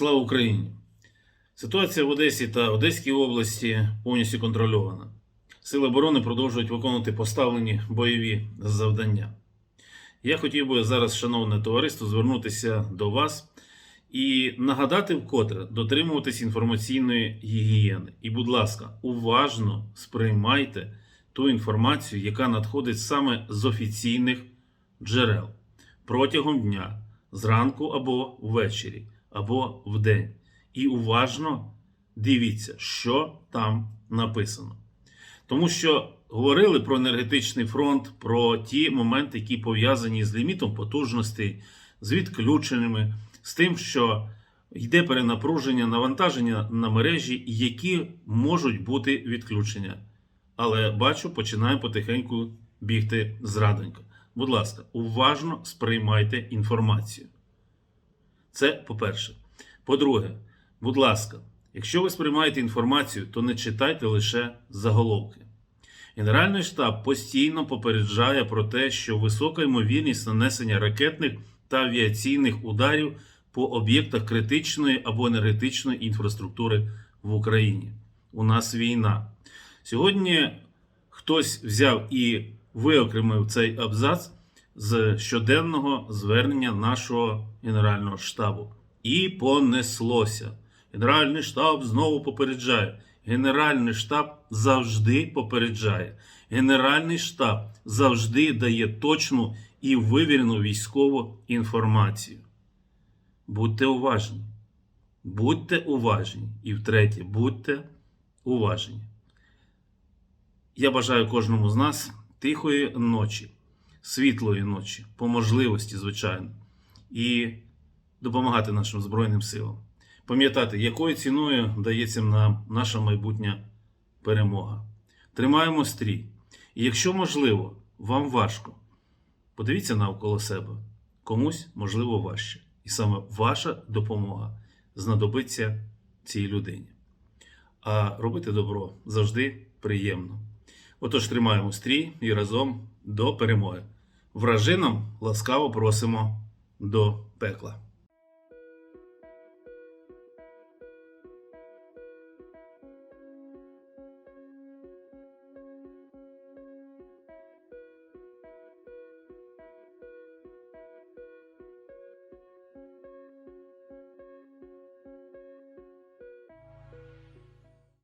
Слава Україні! Ситуація в Одесі та Одеській області повністю контрольована. Сили оборони продовжують виконувати поставлені бойові завдання. Я хотів би зараз, шановне товариство, звернутися до вас і нагадати вкотре дотримуватись інформаційної гігієни. І, будь ласка, уважно сприймайте ту інформацію, яка надходить саме з офіційних джерел протягом дня, зранку або ввечері, або вдень. І уважно дивіться, що там написано. Тому що говорили про енергетичний фронт, про ті моменти, які пов'язані з лімітом потужностей, з відключеннями, з тим, що йде перенапруження, навантаження на мережі, які можуть бути відключення. Але бачу, починає потихеньку бігти зрадонька. Будь ласка, уважно сприймайте інформацію. Це по-перше. По-друге, будь ласка, якщо ви сприймаєте інформацію, то не читайте лише заголовки. Генеральний штаб постійно попереджає про те, що висока ймовірність нанесення ракетних та авіаційних ударів по об'єктах критичної або енергетичної інфраструктури в Україні. У нас війна. Сьогодні хтось взяв і виокремив цей абзац з щоденного звернення нашого Генерального штабу. І понеслося. Генеральний штаб знову попереджає. Генеральний штаб завжди попереджає. Генеральний штаб завжди дає точну і вивірену військову інформацію. Будьте уважні. Будьте уважні. І втретє, будьте уважні. Я бажаю кожному з нас тихої ночі, світлої ночі, по можливості, звичайно, і допомагати нашим Збройним силам. Пам'ятати, якою ціною дається нам наша майбутня перемога. Тримаємо стрій. І якщо можливо, вам важко, подивіться навколо себе. Комусь, можливо, важче. І саме ваша допомога знадобиться цій людині. А робити добро завжди приємно. Отож, тримаємо стрій і разом до перемоги. Вражинам ласкаво просимо до пекла.